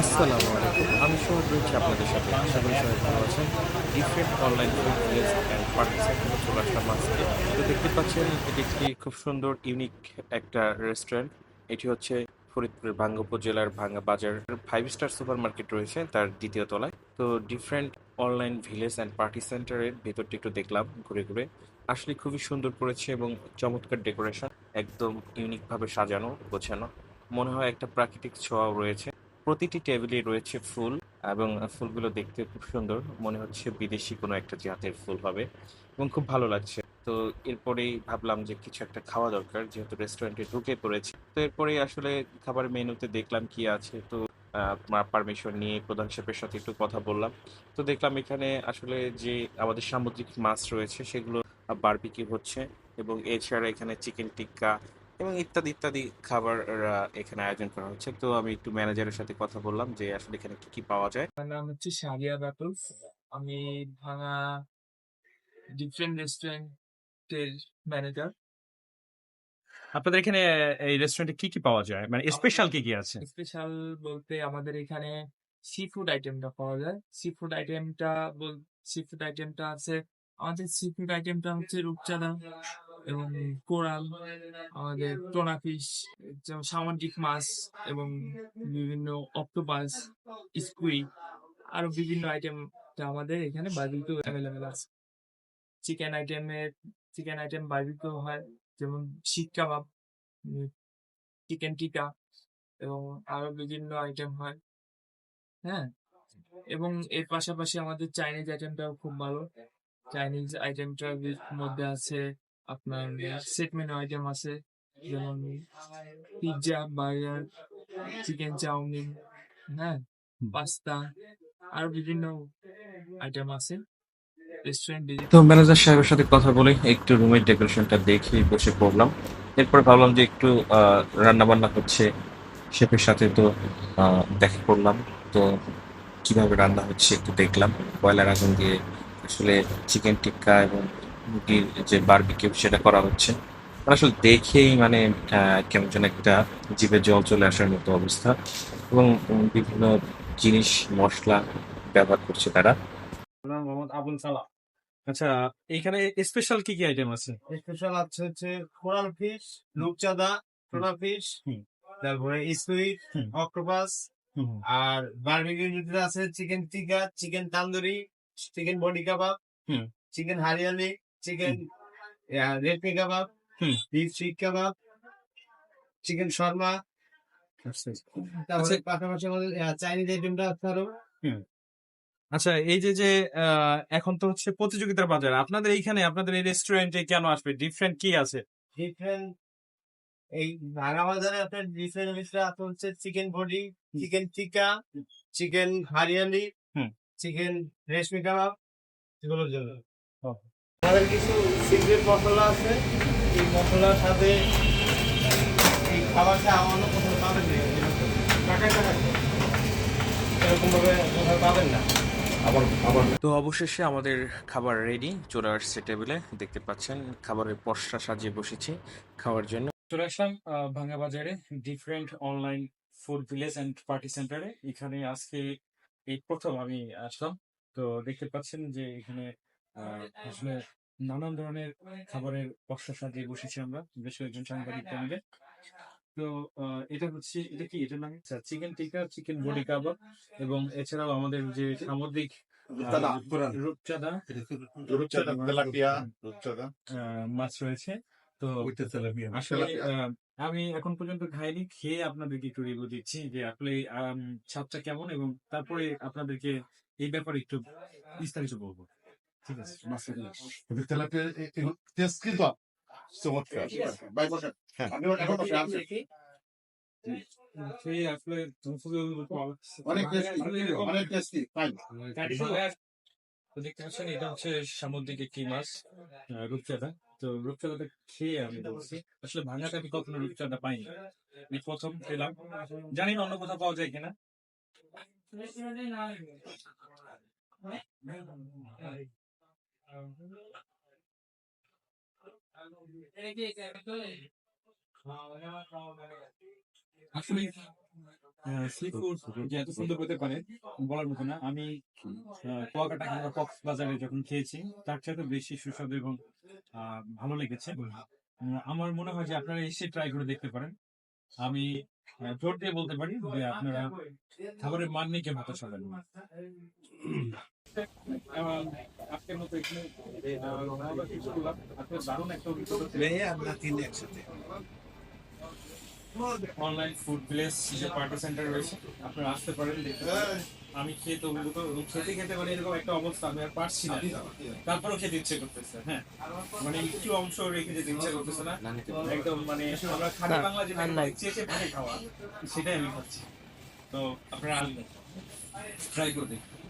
আসসালামু আলাইকুম। আমি সোহাগ রয়েছি আপনাদের সাথে। আশা করি সবাই ভালো আছেন। ডিফারেন্ট অনলাইন ভিলেজ চলে তো দেখতে পাচ্ছেন, এটি একটি খুব সুন্দর ইউনিক একটা রেস্টুরেন্ট এটি হচ্ছে ফরিদপুরের ভাঙ্গা উপজেলার ভাঙ্গা বাজার। ফাইভ স্টার সুপার মার্কেট রয়েছে তার দ্বিতীয় তলায়। তো different online village and party সেন্টারের ভেতরটি একটু দেখলাম ঘুরে ঘুরে। আসলে খুবই সুন্দর করেছে এবং চমৎকার ডেকোরেশন একদম ইউনিকভাবে সাজানো, গোছানো। মনে হয় একটা প্রাকৃতিক ছোঁয়াও রয়েছে। প্রতিটি টেবিলে রয়েছে ফুল এবং ফুলগুলো দেখতে খুব সুন্দর। মনে হচ্ছে বিদেশি কোনো একটা জাতের ফুল হবে এবং খুব ভালো লাগছে। তো এরপরেই ভাবলাম যে কিছু একটা খাওয়া দরকার, যেহেতু রেস্টুরেন্টে ঢুকে পড়েছি। তো এরপরেই আসলে খাবার মেনুতে দেখলাম কি আছে। তো পারমিশন নিয়ে প্রধান শেফের সাথে একটু কথা বললাম। তো দেখলাম এখানে আসলে যে আমাদের সামুদ্রিক মাছ রয়েছে, সেগুলো বারবিকি হচ্ছে এবং এছাড়া এখানে চিকেন টিক্কা এবং ইত্যাদি ইত্যাদি খাবার এখানে আয়োজন করা হচ্ছে। তো আমি একটু ম্যানেজারের সাথে কথা বললাম যে আসলে এখানে কি কি পাওয়া যায়। আমার নাম হচ্ছে সারিয়া ব্যাটলস আমি ভাঙা ডিফারেন্ট রেস্টুরেন্টের ম্যানেজার আপনাদের এখানে এই রেস্টুরেন্টে কি কি পাওয়া যায়? মানে স্পেশাল কি কি আছে? স্পেশাল বলতে আমাদের এখানে সি ফুড আইটেমটা পাওয়া যায়। সি ফুড আইটেমটা বল সি ফুড আইটেমটা আছে। আমাদের সি ফুড আইটেমটা হচ্ছে রূপচাঁদা। এবং কোরাল, আমাদের টোনা ফিশ যেমন সামুদ্রিক মাছ এবং বিভিন্ন অক্টোপাস স্কুই আরও বিভিন্ন আইটেম আমাদের এখানে বার্বিকিউ অ্যাভেলেবেল আছে। চিকেন আইটেমের চিকেন আইটেম বার্বিকিউ হয়, যেমন শিক কাবাব চিকেন টিকা এবং আরও বিভিন্ন আইটেম হয় হ্যাঁ? এবং এর পাশাপাশি আমাদের চাইনিজ আইটেমটাও খুব ভালো। চাইনিজ আইটেমটার মধ্যে আছে আপনার সেট মেনু আইটেম আছে যেমন পিৎজা বার্গার চিকেন চাউমিন হ্যাঁ পাস্তা আরও বিভিন্ন আইটেম আছে। তো ম্যানেজার সাহেবের সাথে কথা বলে একটু রুমের ডেকোরেশনটা দেখে বসে পড়লাম। এরপর ভাবলাম যে একটু রান্না বান্না হচ্ছে শেফের সাথে তো দেখা করলাম। তো কীভাবে রান্না হচ্ছে একটু দেখলাম। কয়লার আগুন দিয়ে আসলে চিকেন টিক্কা এবং মুরগির যে বারবিকিউ সেটা করা হচ্ছে। মানে আসলে দেখেই মানে আহ, কেমন যেন একটা জিভে জল চলে আসার মতো অবস্থা এবং বিভিন্ন জিনিস মশলা ব্যবহার করছে তারা। মোহাম্মদ আবুল সালাম। আচ্ছা এখানে স্পেশাল কি কি আইটেম আছে? স্পেশাল আছে হচ্ছে কোরাল ফিশ রূপচাঁদা টোনা ফিশ হুম। তারপরে স্কুইড হুম। অক্টোপাস আর বারবিকিউ আছে chicken tikka chicken tandoori chicken boti kabab হুম। চিকেন হারিয়ালি চিকেন রেড পি kabab. Beef seekh kabab chicken shawarma তারপরে পাশাপাশি আমাদের চাইনিজ আইটেমটা আছে আরও। আচ্ছা এই যে যে এখন তো হচ্ছে প্রতিযোগিতার বাজার আপনাদের এইখানে আপনাদের এই রেস্টুরেন্টে কেন আসবে? ডিফারেন্ট কি আছে? ডিফারেন্ট এই ভাঙা বাজারে আপনার ডিফারেন্ট ভিতরে আছে হচ্ছে chicken boti chicken tikka chicken hariyali. Chicken reshmi kabab এগুলোর জন্য। আমাদের কিছু সিক্রেট মশলা আছে। এই মশলার সাথে এই খাবারটা আমারও কোথাও পাবেন না এরকম। টাকায় টাকায়। কোথাও পাবেন না। তো অবশেষে আমাদের খাবার রেডি চলে আসছে টেবিলে দেখতে পাচ্ছেন খাবারের পশরা সাজিয়ে বসেছি খাওয়ার জন্য। চলে আসলাম আহ, ভাঙ্গা বাজারে different online food village and party সেন্টারে এখানে আজকে এই প্রথম আমি আসলাম। তো দেখতে পাচ্ছেন যে এখানে আসলে নানান ধরনের খাবারের পশা সাজিয়ে বসেছি আমরা বেশ কয়েকজন সাংবাদিক মিলে। তো আহ, এটা হচ্ছে এটা কি? এটা নাম চিকেন টিকা চিকেন বডি কাবাব এবং এছাড়াও আমাদের যে সামুদ্রিক রূপচাঁদা, মাছ রয়েছে। তো। আসলে আহ, আমি এখন পর্যন্ত খাইনি খেয়ে আপনাদেরকে একটু রিভিউ দিচ্ছি যে আসলে স্বাদটা কেমন এবং তারপরে আপনাদেরকে এই ব্যাপারে একটু বিস্তারিত বলব। ঠিক আছে কিন্তু তেলাপিয়া এ- এগুলো taste চমৎকার। ভাই বসেন। আমি এখন বসে আছি। অনেক tasty, অনেক tasty, দেখতে পাচ্ছেন এটা হচ্ছে সামুদ্রিক একটি মাছ রূপচাঁদা তো রূপচাঁদাটা খেয়ে আমি বলছি আসলে ভাঙাতে আমি কখনো রূপচাঁদা পাইনি এই প্রথম পেলাম জানি না অন্য কোথাও পাওয়া যায় কিনা আসলে সি যে এত সুন্দর হতে পারে বলার মতো না। আমি কুয়াকাটা যখন খেয়েছি, তার চাইতে বেশি সুস্বাদু এবং ভালো লেগেছে। আমার মনে হয় যে আপনারা এসে ট্রাই করে দেখতে পারেন। আমি জোর দিয়ে বলতে পারি যে আপনারা খাবারের মান নিয়ে কেউ হতাশ হবেন আজকের মতো এখানে আহ, শেষ করলাম। আজকে দারুণ একটা অভিজ্ঞতা ছিল। অনলাইন ফুড প্লেস যে পার্টি সেন্টার রয়েছে আপনারা আসতে পারেন আমি খেয়ে তো অভিভূত এবং খেতে খেতে মানে এরকম একটা অবস্থা আমি আর পারছি না। তারপরেও খেতে ইচ্ছে করতেছে হ্যাঁ। মানে একটু অংশ রেখে যেতে ইচ্ছে করতেছে না। একদম মানে আমরা খালি বাংলা যেটা চেয়ে চেয়ে খাওয়া সেটাই আমি খাচ্ছি। তো আপনারা আসবেন ট্রাই করে দেখুন।